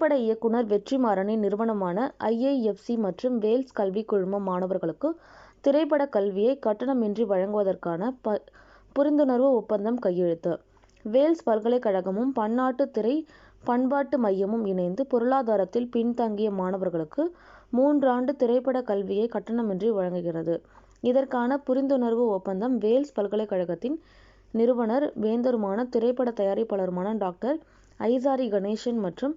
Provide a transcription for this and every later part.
திரைப்பட இயக்குனர் வெற்றிமாறனின் நிறுவனமான ஐஐஎப்சி மற்றும் வேல்ஸ் கல்விக் குழுமம் மாணவர்களுக்கு திரைப்பட கல்வியை கட்டணமின்றி வழங்குவதற்கான ப புரிந்துணர்வு ஒப்பந்தம் கையெழுத்து வேல்ஸ் பல்கலைக்கழகமும் பன்னாட்டு திரை பண்பாட்டு மையமும் இணைந்து பொருளாதாரத்தில் பின்தங்கிய மாணவர்களுக்கு மூன்றாண்டு திரைப்பட கல்வியை கட்டணமின்றி வழங்குகிறது. இதற்கான புரிந்துணர்வு ஒப்பந்தம் வேல்ஸ் பல்கலைக்கழகத்தின் நிறுவனர் வேந்தருமான திரைப்பட தயாரிப்பாளருமான டாக்டர் ஐசாரி கணேசன் மற்றும்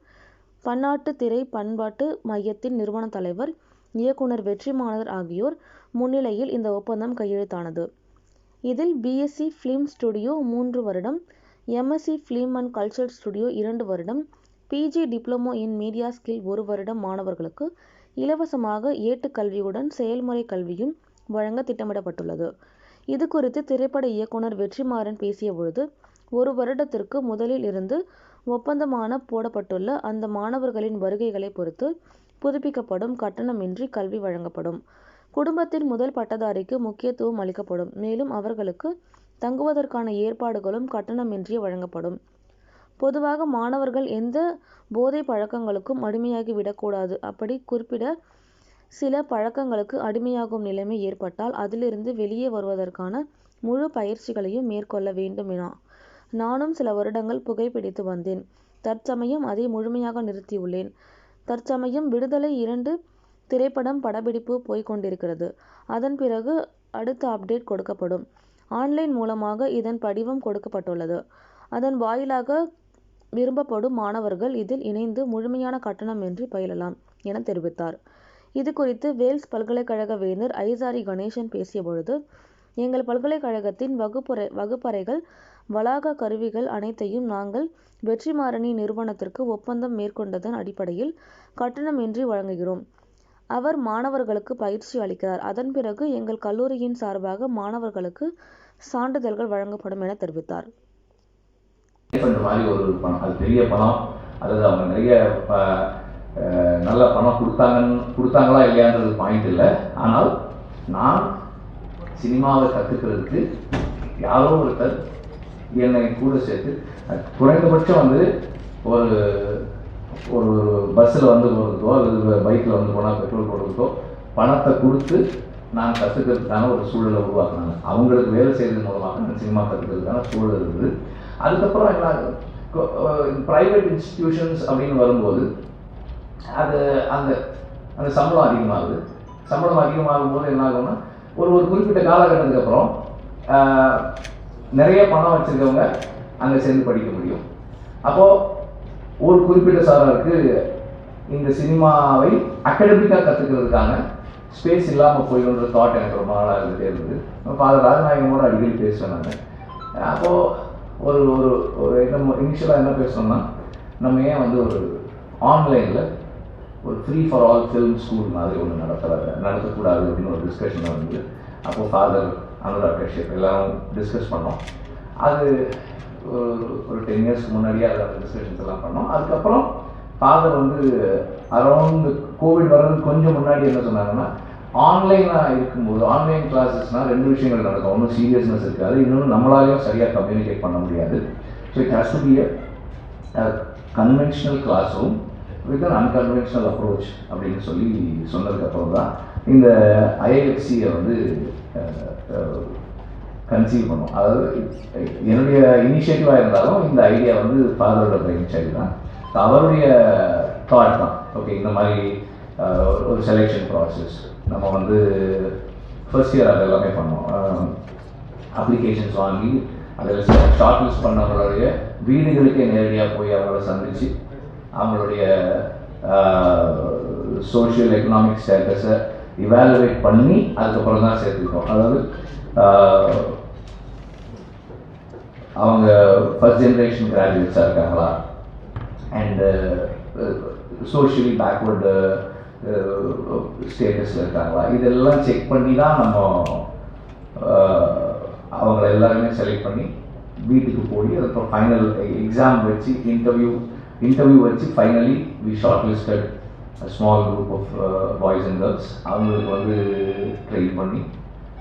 பன்னாட்டு திரை பண்பாட்டு மையத்தின் நிறுவன தலைவர் இயக்குனர் வெற்றிமாறன் ஆகியோர் முன்னிலையில் இந்த ஒப்பந்தம் கையெழுத்தானது. இதில் பிஎஸ்சி பிலிம் ஸ்டுடியோ மூன்று வருடம் MSc film and cultural studio இரண்டு வருடம் PG diploma in media skill ஒரு வருடம் மாணவர்களுக்கு இலவசமாக ஏட்டுக்கல்வியுடன் செயல்முறை கல்வியும் வழங்க திட்டமிடப்பட்டுள்ளது. இதுகுறித்து திரைப்பட இயக்குனர் வெற்றிமாறன் பேசியபொழுது ஒரு வருடத்திற்கு முதலில் இருந்து ஒப்பந்தமான போடப்பட்டுள்ள அந்த மாணவர்களின் வருகைகளை பொறுத்து புதுப்பிக்கப்படும் கட்டணமின்றி கல்வி வழங்கப்படும். குடும்பத்தின் முதல் பட்டதாரிக்கு முக்கியத்துவம் அளிக்கப்படும். மேலும் அவர்களுக்கு தங்குவதற்கான ஏற்பாடுகளும் கட்டணமின்றி வழங்கப்படும். பொதுவாக மாணவர்கள் எந்த போதை பழக்கங்களுக்கும் அடிமையாகி விடக்கூடாது அப்படி குறிப்பிட சில பழக்கங்களுக்கு அடிமையாகும் நிலைமை ஏற்பட்டால் அதிலிருந்து வெளியே வருவதற்கான முழு பயிற்சிகளையும் மேற்கொள்ள வேண்டும். என நானும் சில வருடங்கள் புகைபிடித்து வந்தேன். தற்சமயம் அதை முழுமையாக நிறுத்தியுள்ளேன். தற்சமயம் விடுதலை இரண்டு திரைப்படம் படப்பிடிப்பு போய்க் கொண்டிருக்கிறது. அதன் பிறகு அடுத்த அப்டேட் கொடுக்கப்படும். ஆன்லைன் மூலமாக இதன் படிவம் கொடுக்கப்பட்டுள்ளது. அதன் வாயிலாக விரும்பப்படும் மாணவர்கள் இதில் இணைந்து முழுமையான கட்டணமின்றி பயிலலாம் என தெரிவித்தார். இதுகுறித்து வேல்ஸ் பல்கலைக்கழக வேந்தர் ஐசாரி கணேசன் பேசியபொழுது எங்கள் பல்கலைக்கழகத்தின் வகுப்பறைகள் வளாக கருவிகள் அனைத்தையும் நாங்கள் வெற்றிமாறனி நிறுவனத்திற்கு ஒப்பந்தம் மேற்கொண்டதன் அடிப்படையில் கட்டணமின்றி வழங்குகிறோம். அவர் மாணவர்களுக்கு பயிற்சி அளிக்கிறார். அதன் பிறகு எங்கள் கல்லூரியின் சார்பாக மாணவர்களுக்கு சான்றிதழ்கள் வழங்கப்படும் என தெரிவித்தார். மாதிரி ஒரு பணம் அது பெரிய பணம் அதாவது அவங்க நிறைய நல்ல பணம் கொடுத்தாங்கன்னு கொடுத்தாங்களா இல்லையான்றது பாயிண்ட் இல்லை ஆனால் நான் சினிமாவை கற்றுக்கிறதுக்கு யாரோ ஒருத்தர் என்னை கூட சேர்த்து குறைந்தபட்சம் வந்து ஒரு ஒரு பஸ்ஸில் வந்து போகிறதுக்கோ அல்லது பைக்கில் வந்து போனால் பெட்ரோல் போடுறதுக்கோ பணத்தை கொடுத்து நான் கற்றுக்கிறதுக்கான ஒரு சூழலை உருவாக்குனாங்க அவங்களுக்கு வேலை செய்கிறது மூலமாக நான் சினிமா கற்றுக்கிறதுக்கான சூழல் இருக்குது. அதுக்கப்புறம் என்ன ப்ரைவேட் இன்ஸ்டிடியூஷன்ஸ் அப்படின்னு வரும்போது அது அந்த அந்த சம்பளம் அதிகமாகுது. சம்பளம் அதிகமாகும் போது என்ன ஆகும்னா ஒரு ஒரு குறிப்பிட்ட காலகட்டத்துக்கு அப்புறம் நிறைய பணம் வச்சுருக்கவங்க அங்கே சேர்ந்து படிக்க முடியும். அப்போது ஒரு குறிப்பிட்ட சாராருக்கு இந்த சினிமாவை அகடமிக்காக கற்றுக்கிறதுக்கான ஸ்பேஸ் இல்லாமல் போயிடுன்ற தாட் எனக்கு ரொம்ப நாளாக இருந்துகிட்டே இருந்தது. ஃபாதர் ராஜநாயகமோட அடிக்கடி பேசுவேன் நான். அப்போது ஒரு ஒரு ஒரு என்ன இனிஷியலாக என்ன பேசணும்னா நம்ம ஏன் வந்து ஒரு ஆன்லைனில் ஒரு free for all film school மாதிரி ஒன்று நடத்துகிறாங்க நடத்தக்கூடாது அப்படின்னு ஒரு டிஸ்கஷன் வந்து அப்போது ஃபாதர் அனுராக் கஷ்யப் டிஸ்கஸ் பண்ணோம். அது ஒரு டென் இயர்ஸ்க்கு முன்னாடியே அதை டிஸ்கஷன்ஸ் எல்லாம் பண்ணோம். அதுக்கப்புறம் ஃபாதர் வந்து அரௌண்ட் கோவிட் வர்றது கொஞ்சம் முன்னாடி என்ன சொன்னாங்கன்னா ஆன்லைனாக இருக்கும்போது ஆன்லைன் கிளாஸஸ்னால் ரெண்டு விஷயங்கள் நடக்கும். ஒன்றும் சீரியஸ்னஸ் இருக்காது இன்னொன்று நம்மளாலையும் சரியாக கம்யூனிகேட் பண்ண முடியாது. So it has to be a conventional classroom with an unconventional approach அப்படின்னு சொல்லி சொன்னதுக்கப்புறம் தான் இந்த ஐஎஃப்சியை வந்து கன்சீவ் பண்ணும். அதாவது என்னுடைய இனிஷியேட்டிவாக இருந்தாலும் இந்த ஐடியா வந்து ஃபாதரோட பிரெயின் சைல்டு தான். அவருடைய தாட் தான். ஓகே இந்த மாதிரி ஒரு செலெக்ஷன் ப்ராசஸ் நம்ம வந்து ஃபர்ஸ்ட் இயர் அது எல்லாமே பண்ணோம் அப்ளிகேஷன்ஸ் வாங்கி அதில் ஷார்ட் லிஸ்ட் பண்ணவங்களுடைய வீடுகளுக்கே நேரடியாக போய் அவங்கள சந்தித்து அவங்களுடைய சோஷியல் எக்கனாமிக் ஸ்டேட்டஸை இவாலுவேட் பண்ணி அதுக்கப்புறம் தான் சேர்த்துருக்கோம் அதாவது அவங்க ஃபஸ்ட் ஜென்ரேஷன் கிராஜுவேட்ஸாக இருக்காங்களா? அண்டு சோஷியலி பேக்வர்டு ஸ்டேட்டஸில் இருக்காங்களா? இதெல்லாம் செக் பண்ணி தான் நம்ம அவங்கள எல்லாருமே செலக்ட் பண்ணி வீட்டுக்கு போய் அதுக்கப்புறம் ஃபைனல் எக்ஸாம் வச்சு இன்டர்வியூ இன்டர்வியூ வச்சு finally we shortlisted small group of boys and girls அவங்களுக்கு வந்து ட்ரெயின் பண்ணி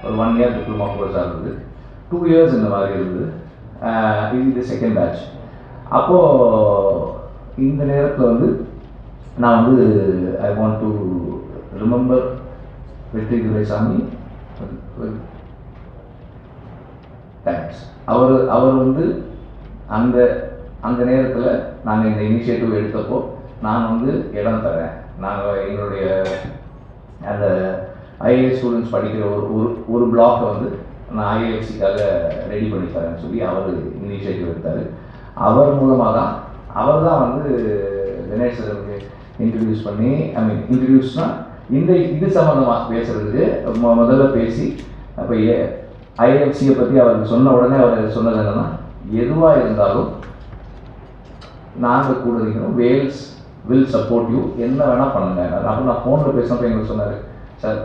ஒரு ஒன் இயர் டிப்ளமா கோர்ஸ் இருந்தது டூ இயர்ஸ் இந்த மாதிரி இருந்தது இது செகண்ட் பேட்ச் அப்போது இந்த நேரத்தில் வந்து நான் வந்து ஐ வாண்ட் டு ரிமெம்பர் வெற்றி துரைசாமி தேங்க்ஸ் அவர் அவர் வந்து அந்த அந்த நேரத்தில் நாங்கள் இந்த இனிஷியேட்டிவ் எடுத்தப்போ நான் வந்து இடம் தரேன். நாங்கள் எங்களுடைய அந்த ஐஏஎஸ் ஸ்டூடெண்ட்ஸ் படிக்கிற ஒரு ஒரு ஒரு பிளாக்கை வந்து நான் ஐஏஎஸ்சிக்காக ரெடி பண்ணி தரேன்னு சொல்லி அவர் இனிஷியேட்டிவ் எடுத்தார். அவர் மூலமாக தான் அவர் தான் வந்து தினேஷ் சருக்கு இன்ட்ரடியூஸ் பண்ணி ஐ மீன் இன்ட்ரடியூஸ்னால் இந்த இது சம்மந்தமாக பேசுகிறதுக்கு முதல்ல பேசி அப்போ ஏ ஐஎஃப்சியை பற்றி அவர் சொன்ன உடனே அவர் சொன்னது என்னென்னா எதுவாக இருந்தாலும் நாங்கள் கூட இருக்கிறோம் வேல்ஸ் வில் சப்போர்ட் யூ என்ன வேணால் பண்ணுங்க. அப்போ நான் ஃபோனில் பேசினப்போ எங்களுக்கு சொன்னார் சார்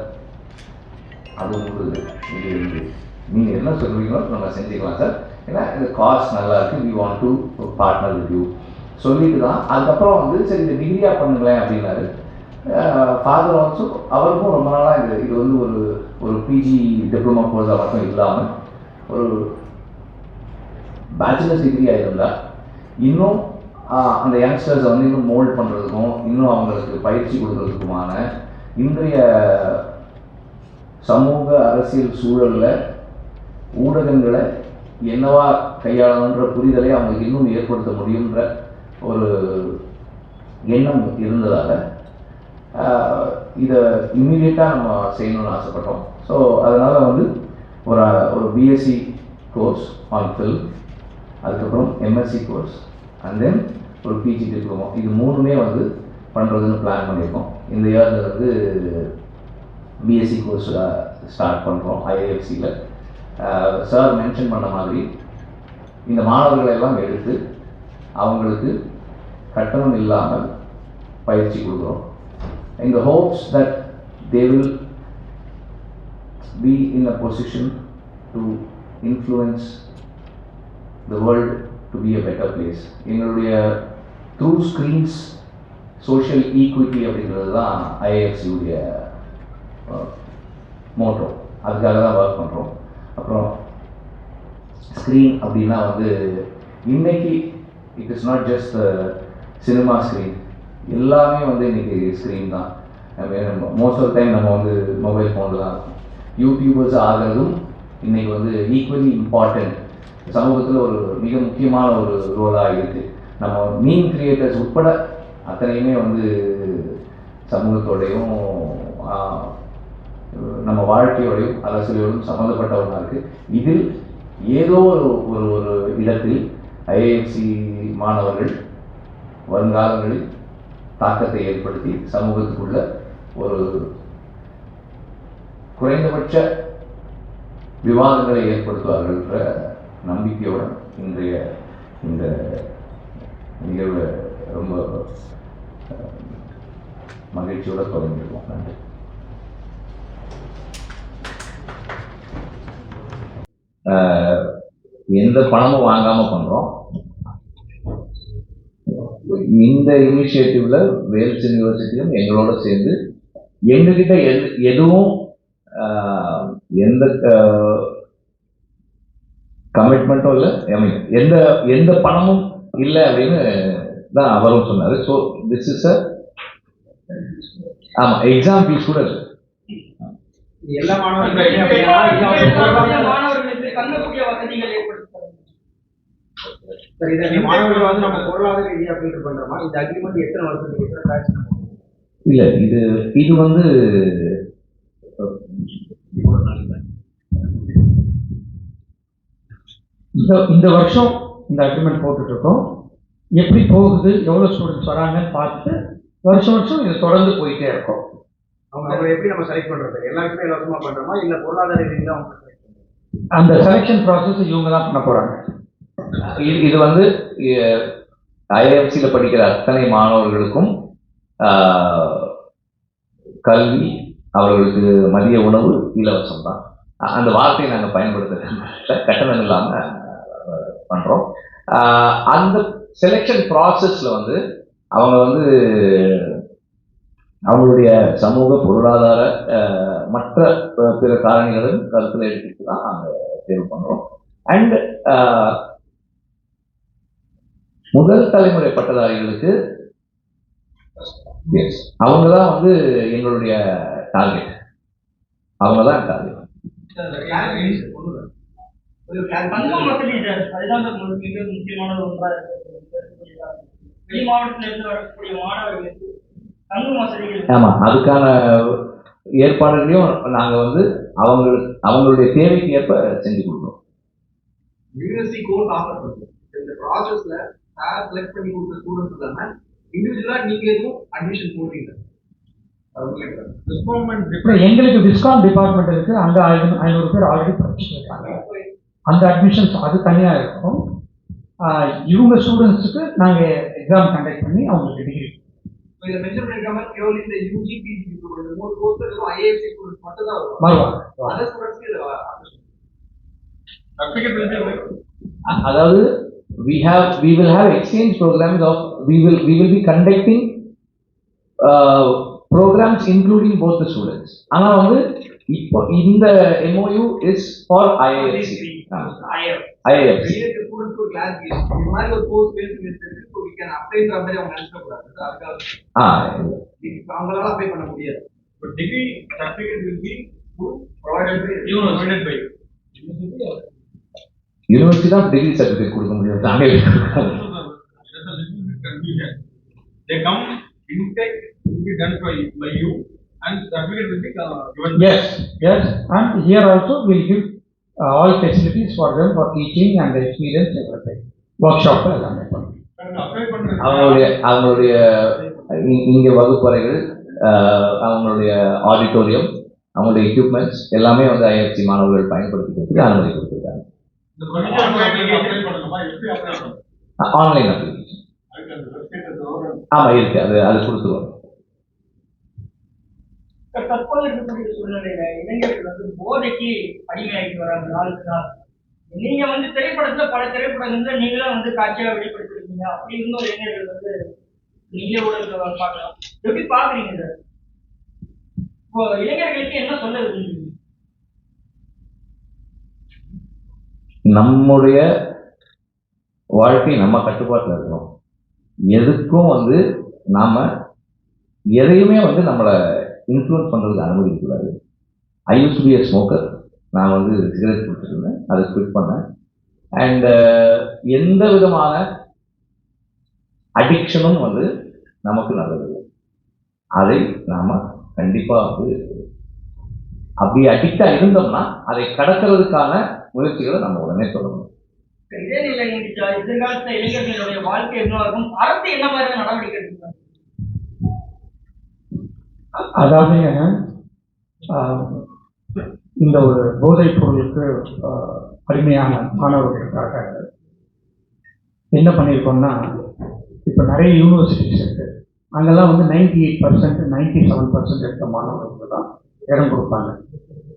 அது உங்களுக்கு இது இது நீங்கள் என்ன சொல்கிறீங்களோ நம்ம செஞ்சுக்கலாம் சார். ஏன்னா இந்த காஸ்ட் நல்லா இருக்குது we want to partner with you சொல்லிட்டு தான். அதுக்கப்புறம் வந்து சரி இந்த டிகிரியாக பண்ணுங்களேன் அப்படின்னாரு. ஃபாதர் ஆல்சோ அவருக்கும் ரொம்ப நாளாக இது இது வந்து ஒரு ஒரு பிஜி டிப்ளமா கோர்ஸாக மட்டும் இல்லாமல் ஒரு பேச்சுலர்ஸ் டிகிரியாக இருந்தால் இன்னும் அந்த யங்ஸ்டர்ஸை வந்து இன்னும் மோல்ட் பண்ணுறதுக்கும் இன்னும் அவங்களுக்கு பயிற்சி கொடுக்கறதுக்குமான இன்றைய சமூக அரசியல் சூழலில் ஊடகங்களை என்னவா கையாளணுன்ற புரிதலை அவங்களுக்கு இன்னும் ஏற்படுத்த முடியுன்ற ஒரு எண்ணம் இருந்ததால் இதை இம்மிடியட்டாக நம்ம செய்யணும்னு ஆசைப்பட்டோம். ஸோ அதனால் வந்து ஒரு ஒரு பிஎஸ்சி கோர்ஸ் ஆன் ஃபில் அதுக்கப்புறம் எம்எஸ்சி கோர்ஸ் அண்ட் தென் ஒரு பிஜி டிப்ளமோ இது மூணுமே வந்து பண்ணுறதுன்னு பிளான் பண்ணியிருக்கோம். இந்த இயரில் வந்து பிஎஸ்சி கோர்ஸ் ஸ்டார்ட் பண்ணுறோம் ஐஏஎஃப்சியில் சார் மென்ஷன் பண்ண மாதிரி இந்த மாணவர்களை எல்லாம் எடுத்து அவங்களுக்கு கட்டணம் இல்லாமல் பயிற்சி கொடுக்குறோம். இந்த hopes that they will be in a position to influence the world to be a better place எங்களுடைய த்ரூ ஸ்க்ரீன்ஸ் சோஷியல் ஈக்விட்டி அப்படிங்கிறது தான் ஐஏஎஃப்சியுடைய மோட்டோ அதுக்காக தான் ஒர்க் பண்ணுறோம் அப்புறம் ஸ்க்ரீன் அப்படின்னா வந்து இன்னைக்கு it is not just cinema screen எல்லாமே வந்து இன்னைக்கு ஸ்க்ரீன் தான். மோஸ்ட் ஆஃப் டைம் நம்ம வந்து மொபைல் ஃபோனில் தான் இருக்கும். யூடியூபர்ஸ் ஆகிறதும் இன்னைக்கு வந்து ஈக்குவலி இம்பார்ட்டன்ட் சமூகத்தில் ஒரு மிக முக்கியமான ஒரு ரோலாக இருக்குது நம்ம மீன் கிரியேட்டர்ஸ் உட்பட அத்தனையுமே வந்து சமூகத்தோடையும் நம்ம வாழ்க்கையோடையும் அரசியலோடும் சம்மந்தப்பட்ட ஒன்றா இருக்குது இதில் ஏதோ ஒரு ஒரு ஒரு இடத்தில் ஐஏஎஃப்சி மாணவர்கள் வருங்காலங்களில் தாக்கத்தை ஏற்படுத்தி சமூகத்துக்குள்ள ஒரு குறைந்தபட்ச விவாதங்களை ஏற்படுத்துவார்கள் என்ற நம்பிக்கையோட இன்றைய இந்த நிகழ்வை ரொம்ப மகிழ்ச்சியோட தொடங்கிடுவோம் நன்றி. ஆஹ், எந்த பணமும் வாங்காம பண்றோம். இந்த இனிஷியேட்டிவ்ல வேல்ஸ் யூனிவர்சிட்டியும் எங்களோட சேர்ந்து எங்ககிட்ட எதுவும் எந்த கமிட்மெண்ட்டும் இல்லை எந்த எந்த பணமும் இல்லை அப்படின்னு தான் அவரும் சொன்னார். ஸோ திஸ் இஸ் அ ஆமாம் எக்ஸாம் ஃபீஸ் கூட இல்லை எல்லா இந்த மாணவர்கள் வந்து நம்ம பொருளாதார ரீதியா ஃபில்டர் பண்றோமா இந்த அக்ரிமெண்ட் எத்தனை வருஷத்துக்கு எத்தனை பேட்ச் இல்லை இது இது வந்து இந்த இந்த வருஷம் இந்த அக்ரிமெண்ட் போட்டுட்டு இருக்கோம் எப்படி போகுது எவ்வளோ ஸ்டூடெண்ட்ஸ் வராங்கன்னு பார்த்துட்டு வருஷம் வருஷம் இது தொடர்ந்து போயிட்டே இருக்கும். அவங்க எப்படி நம்ம செலக்ட் பண்றது? எல்லாருக்குமே இலவசமா பண்றோமா? இல்ல பொருளாதார ரீதியா அவங்க select பண்றோமா? அந்த செலெக்ஷன் ப்ராசஸ் இவங்க தான் பண்ண போகிறாங்க இது இது வந்து ஐஎஃப்சியில் படிக்கிற அத்தனை மாணவர்களுக்கும் கல்வி அவர்களுக்கு மதிய உணவு இலவசம் தான். அந்த வார்த்தையை நாங்கள் பயன்படுத்த கட்டணம் இல்லாமல் பண்ணுறோம் அந்த செலெக்ஷன் ப்ராசஸில் வந்து அவங்க வந்து அவங்களுடைய சமூக பொருளாதார ஆஹ், மற்ற பிற காரணிகளையும் கருத்தில் எடுத்துட்டு தான் நாங்கள் தேர்வு பண்ணுறோம் அண்ட் முதல் தலைமுறை பட்டதாரிகளுக்கு அவங்க தான் வந்து எங்களுடைய டார்கெட் அவங்க தான் டார்கெட் மிக முக்கியமான ஒன்றா இருக்கு வெளி மாவட்டத்துல இருந்து வரக்கூடிய மாணவர்களுக்கு தங்கும் வசதிகள் ஆமாம் அதுக்கான ஏற்பாடுகளையும் நாங்கள் வந்து அவங்களுக்கு அவங்களுடைய தேவைக்கு ஏற்ப செஞ்சு கொடுக்குறோம் யூனிவர்சிட்டி கோர்ஸ் ஆஃபர் பண்ணுது இந்த ப்ராசஸ்ல சார் செலக்ட் பண்ணி கொடுத்த ஸ்டூடெண்ட்ஸ் இல்லாம இண்டிவிஜுவலா நீங்க எதுவும் அட்மிஷன் போடுறீங்க. எங்களுக்கு டிஸ்கவுண்ட் டிபார்ட்மெண்ட் இருக்கு. அங்கே ஐநூறு ஐநூறு பேர் ஆல்ரெடி படிச்சுருக்காங்க அந்த அட்மிஷன்ஸ் அது தனியாக இருக்கும். இவங்க ஸ்டூடெண்ட்ஸுக்கு நாங்கள் எக்ஸாம் கண்டக்ட் பண்ணி அவங்களுக்கு டிகிரி இதை மென்ஷன் பண்ணிருக்காம பியூர்லி இந்த யூஜி பிஜி மூணு கோர்ஸ் இருக்கும் ஐஏஎஸ்சி ஸ்டூடெண்ட்ஸ் மட்டும் தான் வருவாங்க அதர் ஸ்டூடெண்ட்ஸ்க்கு அதாவது we have we will have exchange programs of we will we will be conducting uh, programs including both the students. ஆனா வந்து இப்போ இந்த MOU is for IIFC ஆயிரம் IIFC வெளியே இருக்க ஸ்டூடெண்ட்ஸ் ஒரு கிளாரிஃபிகேஷன் இந்த மாதிரி ஒரு கோர்ஸ் பேசி இருக்கு ஸோ வி கேன் அப்ளைன்ற மாதிரி அவங்க நினைக்க கூடாது அதுக்காக ஆ இப்ப அவங்களால அப்ளை பண்ண முடியாது But degree certificate will be provided by provided by university தான் டிகிரி சர்டிஃபிகேட் கொடுக்க முடியும் நாங்க எப்படி கொடுக்க முடியும்? There's a little bit confusion. They come intake will be done by by you and certificate will be uh, given. Yes, yes, and here also we'll give uh, all facilities for them for teaching and experience everything. Workshop எல்லாமே பண்றது அவங்களுடைய அவங்களுடைய இ- இங்க வகுப்பறைகள் ஆஹ், அவங்களுடைய auditorium அவங்களுடைய equipments எல்லாமே வந்து ஐஎஃப்சி மாணவர்கள் பயன்படுத்திக்கிறதுக்கு அனுமதி கொடுத்துருக்காங்க. ஆன்லைன் அப்ளிகேஷன் அதுக்கு அந்த website அந்த ஒரு- ஆமா இருக்கு. அது அது கொடுத்துருவோம். தற்போது இருக்கக்கூடிய சூழ்நிலையில இளைஞர்கள் வந்து போதைக்கு அடிமையாகி வராங்க நாளுக்கு நாள் நீங்க வந்து திரைப்படத்துல பல திரைப்படங்கள்ல நீங்களும் வந்து காட்சியா வெளிப்படுத்திருக்கீங்க. அப்படி ஒரு இளைஞர்கள் வந்து நீங்களே ஊடகத்துல பாக்கலாம் பார்க்கலாம் எப்படி பாக்குறீங்க சார் இப்போ இளைஞர்களுக்கு என்ன சொல்ல விரும்புறீங்க? நம்முடைய வாழ்க்கை நம்ம கட்டுப்பாட்டில் இருக்கணும். எதுக்கும் வந்து நாம எதையுமே வந்து நம்மளை இன்ஃப்ளூயன்ஸ் பண்ணுறதுக்கு அனுமதிக்கக்கூடாது ஐ யூஸ் பி ஸ்மோக்கர் நான் வந்து சிகரெட் கொடுத்துருந்தேன் அதை குவிட் பண்ணேன். அண்ட் uh, எந்த விதமான அடிக்ஷனும் வந்து நமக்கு நல்லது. அதை நாம கண்டிப்பாக வந்து அப்படி அடிக்டாக இருந்தோம்னா அதை கடக்கிறதுக்கான முயற்சிகளை நம்ம உடனே சொல்லணும் இதே நிலை எதிர்காலத்தில் இளைஞர்களுடைய வாழ்க்கை என்ன இருக்கும்? அரசு என்ன மாதிரியான நடவடிக்கை எடுக்கணும் அதாவதுங்க இந்த ஒரு போதைப் பொருளுக்கு அடிமையான மாணவர்களுக்காக என்ன பண்ணியிருக்கோம்னா இப்போ நிறைய யூனிவர்சிட்டிஸ் இருக்கு. அங்கெல்லாம் வந்து ninety eight percent ninety seven percent எடுத்த மாணவர்களுக்கு தான் இடம் கொடுப்பாங்க.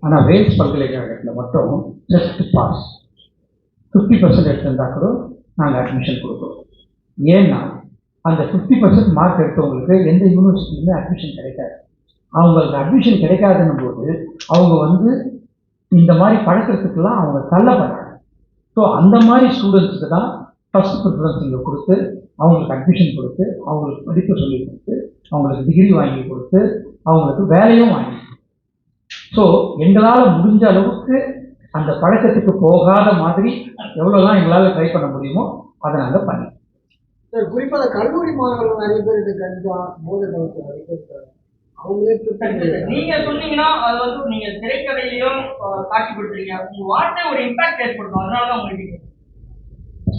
ஆனால் வேல்ஸ் பல்கலைக்கழகத்தில் மட்டும் ஜஸ்ட் பாஸ் ஃபிஃப்டி பர்சன்ட் எடுத்திருந்தா கூட நாங்கள் அட்மிஷன் கொடுக்குறோம். ஏன்னா அந்த ஃபிஃப்டி பர்சன்ட் மார்க் எடுத்தவங்களுக்கு எந்த யூனிவர்சிட்டியுமே அட்மிஷன் கிடைக்காது. அவங்களுக்கு அட்மிஷன் கிடைக்காதுன்னும் போது அவங்க வந்து இந்த மாதிரி பழக்கிறதுக்கெல்லாம் அவங்க தள்ளப்படுறாங்க ஸோ அந்த மாதிரி ஸ்டூடெண்ட்ஸுக்கு தான் ஃபஸ்ட் ப்ரிஃபரன்ஸ் இங்கே கொடுத்து அவங்களுக்கு அட்மிஷன் கொடுத்து அவங்களுக்கு படிக்க சொல்லி கொடுத்து அவங்களுக்கு டிகிரி வாங்கி கொடுத்து அவங்களுக்கு வேலையும் வாங்கி ஸோ எங்களால் முடிஞ்ச அளவுக்கு அந்த பழக்கத்துக்கு போகாத மாதிரி எவ்வளோதான் எங்களால் ட்ரை பண்ண முடியுமோ அதை நாங்கள் பண்ணி சார் குறிப்பாக கல்லூரி மாணவர்கள் நிறைய பேர் இந்த கஞ்சா போதை நீங்க சொன்னீங்கன்னா அது வந்து நீங்க திரைக்கதையிலும் காட்சிப்படுத்துறீங்க. உங்க வார்த்தை ஒரு இம்பாக்ட் ஏற்படுத்தும் அதனாலதான் உங்களுக்கு.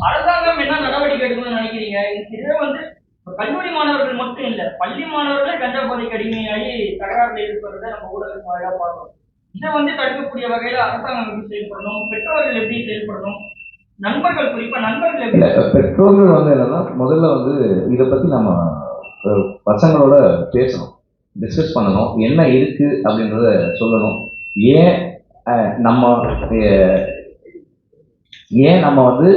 அரசாங்கம் என்ன நடவடிக்கை எடுக்கணும்னு நினைக்கிறீங்க? இதே வந்து கல்லூரி மாணவர்கள் மட்டும் இல்ல பள்ளி மாணவர்களே கஞ்சா போதைக்கு அடிமையாகி தகராறுல ஈடுபடுறதை நம்ம ஊடகம் வாயிலா பார்க்கணும். இதை வந்து தடுக்கக்கூடிய வகையில அரசாங்கம் எப்படி செயல்படணும்? பெற்றோர்கள் எப்படி செயல்படணும்? நண்பர்கள் குறிப்பா நண்பர்கள் இல்ல எப்படி பெற்றோர்கள் வந்து என்னன்னா முதல்ல வந்து இதை பத்தி நம்ம பசங்களோட பேசணும். டிஸ்கஸ் பண்ணணும். என்ன இருக்கு அப்படின்றத சொல்லணும். ஏன் நம்ம ஏன் நம்ம வந்து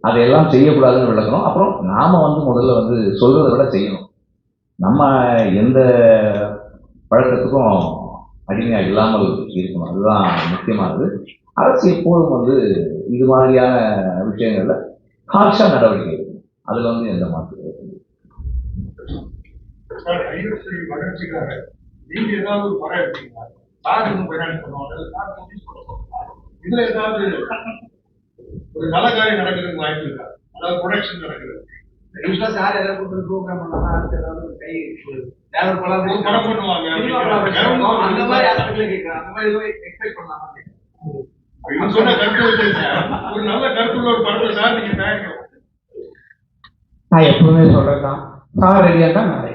அதையெல்லாம் செய்யக்கூடாதுன்னு விளக்கணும். அப்புறம் நாம வந்து முதல்ல வந்து சொல்றதை விட செய்யணும். நம்ம எந்த பழக்கத்துக்கும் அடிமையாக இல்லாமல் இருக்கணும். அதுதான் முக்கியமானது. அரசு எப்போதும் வந்து இது மாதிரியான விஷயங்களில் ஹார்ஷா நடவடிக்கை எடுக்கணும். அதில் வந்து எந்த மாதிரி சார் ஐஎஸ்ஐ வளர்ச்சிக்காக நீங்க ஏதாவது ஒரு முறை எடுத்தீங்களா? சார் இன்னும் ஃபைனான்ஸ் பண்ணுவாங்க? சார் நோட்டீஸ் பண்ண சொல்லுவாங்க இதுல ஏதாவது ஒரு நல்ல காரியம் நடக்கிறதுக்கு வாய்ப்பு இருக்கா? அதாவது ப்ரொடக்ஷன் நடக்கிறது யூஸ்வலா சார் ஏதாவது கொடுத்து ப்ரோக்ராம் பண்ணாலும் அடுத்து ஏதாவது ஒரு கை வேற ஒரு படம் படம் பண்ணுவாங்க. அந்த மாதிரி ஆஸ்பெக்ட்ல கேட்கறேன் அந்த மாதிரி எதுவும் எக்ஸ்பெக்ட் பண்ணலாமா இவன் சொன்ன கருத்து ஒரு நல்ல கருத்துள்ள ஒரு படத்தை சார் நீங்க தயாரிக்கலாம் நான் எப்பவுமே சொல்றது தான் சார் ரெடியாக தான் நான்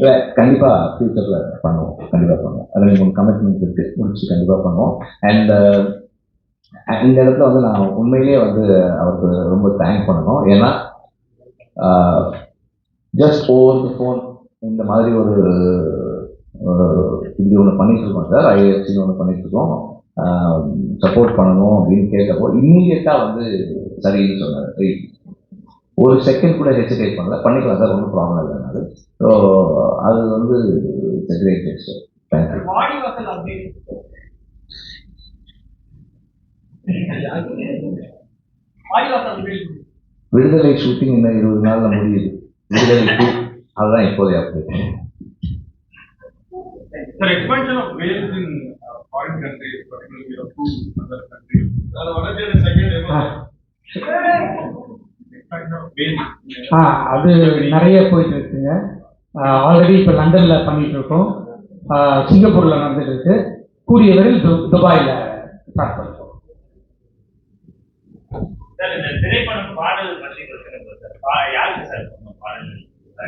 இல்லை கண்டிப்பாக ஃபியூச்சரில் பண்ணுவோம். கண்டிப்பாக பண்ணுவோம். அது ரெண்டு கமிட்மெண்ட் இருக்கு. முடிச்சு கண்டிப்பாக பண்ணுவோம். அண்ட் இந்த இடத்துல வந்து நான் உண்மையிலேயே வந்து அவருக்கு ரொம்ப தேங்க் பண்ணணும். ஏன்னா ஜஸ்ட் ஓவர் தி ஃபோன் இந்த மாதிரி ஒரு ஒரு- இப்படி ஒன்று பண்ணிட்டுருக்கோம் சார். ஐஎஃப்சின்னு ஒன்று பண்ணிட்டுருக்கோம். சப்போர்ட் பண்ணணும் அப்படின்னு கேட்டப்போ இம்மீடியட்டாக வந்து சரின்னு சொன்னார். ஒரு செகண்ட் கூட ஹெசிடேட் பண்ணல. பண்ணிக்கலாம் சார் ஒன்றும் ப்ராப்ளம் இல்லைனாரு ஸோ அது வந்து great sir thank you Viduthalai shooting இன்னும் இருபது நாளில் முடியுது. விடுதலை டூ அதுதான் இப்போதைய update sir expansion of Vels in foreign countries particularly of two other countries அதாவது வளர்ச்சியோட செகண்ட் எக்ஸ்பென்ஷன் ஆஃப் வேல்ஸ் ஆ அது நிறைய போயிட்டு இருக்குங்க ஆல்ரெடி இப்போ லண்டனில் பண்ணிட்டு இருக்கோம் சிங்கப்பூரில் நடந்துட்டு இருக்கு கூடிய விரைவில் துபாயில் ஸ்டார்ட் பண்ணுறோம்